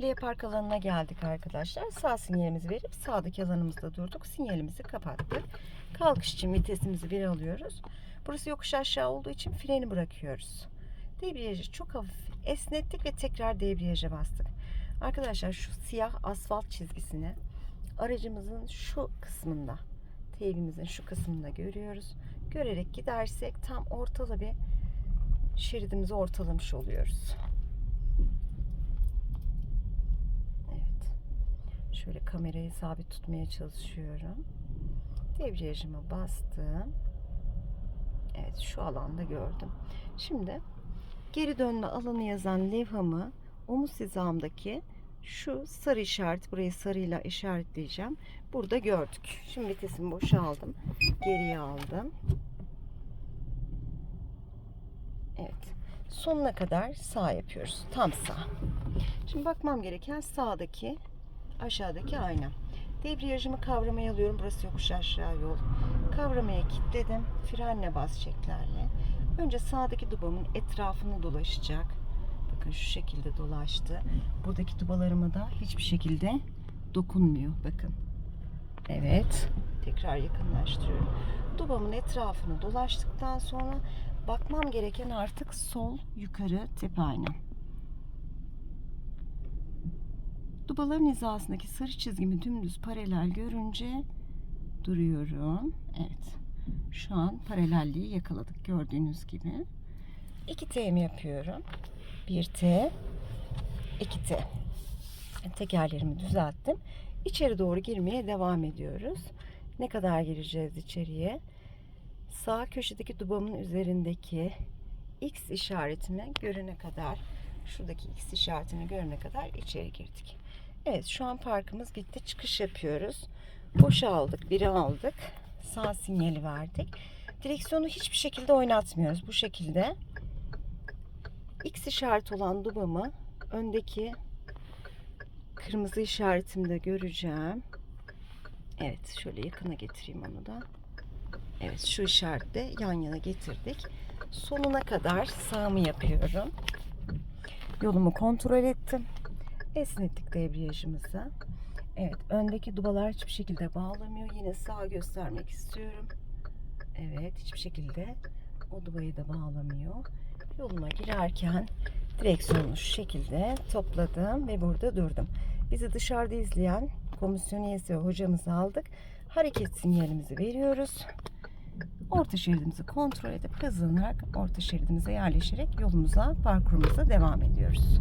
L park alanına geldik arkadaşlar. Sağ sinyalimizi verip sağdaki alanımızda durduk. Sinyalimizi kapattık. Kalkış için vitesimizi bir alıyoruz. Burası yokuş aşağı olduğu için freni bırakıyoruz. Debriyajı çok hafif esnettik ve tekrar debriyaja bastık. Arkadaşlar şu siyah asfalt çizgisini aracımızın şu kısmında, teybimizin şu kısmında görüyoruz. Görerek gidersek tam ortalı bir şeridimizi ortalamış oluyoruz. Evet. Şöyle kamerayı sabit tutmaya çalışıyorum. Debriyajıma bastım. Evet şu alanda gördüm. Şimdi geri dönme alanı yazan levhamı omuz hizamdaki şu sarı işaret burayı sarıyla işaretleyeceğim. Burada gördük. Şimdi vitesimi boşaldım. Geriye aldım. Evet. Sonuna kadar sağ yapıyoruz. Tam sağ. Şimdi bakmam gereken sağdaki aşağıdaki ayna. Debriyajımı kavramaya alıyorum. Burası yokuş aşağı yol. Kavramaya kilitledim. Frenle bas çeklerle. Önce sağdaki dubamın etrafını dolaşacak. Bakın şu şekilde dolaştı. Buradaki dubalarıma da hiçbir şekilde dokunmuyor. Bakın. Evet. Tekrar yakınlaştırıyorum. Dubamın etrafını dolaştıktan sonra bakmam gereken artık sol yukarı tepe ayna. Dubaların hizasındaki sarı çizgimi dümdüz paralel görünce duruyorum. Evet. Şu an paralelliği yakaladık gördüğünüz gibi. 2T mi yapıyorum? 1T, 2T. Tekerlerimi düzelttim. İçeri doğru girmeye devam ediyoruz. Ne kadar gireceğiz içeriye? Sağ köşedeki dubamın üzerindeki X işaretini görene kadar, şuradaki X işaretini görene kadar içeri girdik. Evet şu an parkımız bitti. Çıkış yapıyoruz. Boşa aldık. Biri aldık. Sağ sinyali verdik. Direksiyonu hiçbir şekilde oynatmıyoruz. Bu şekilde X işareti olan dubamı öndeki kırmızı işaretimde göreceğim. Evet şöyle yakına getireyim onu da. Evet şu işaretle yan yana getirdik. Sonuna kadar sağımı yapıyorum. Yolumu kontrol ettim. Esnettik debriyajımızı. Evet öndeki dubalar hiçbir şekilde bağlamıyor. Yine sağ göstermek istiyorum. Evet hiçbir şekilde o dubayı da bağlamıyor. Yoluma girerken direksiyonu şu şekilde topladım ve burada durdum. Bizi dışarıda izleyen komisyon üyesi ve hocamızı aldık. Hareket sinyalimizi veriyoruz. Orta şeridimizi kontrol edip hızlanarak orta şeridimize yerleşerek yolumuza, parkurumuza devam ediyoruz.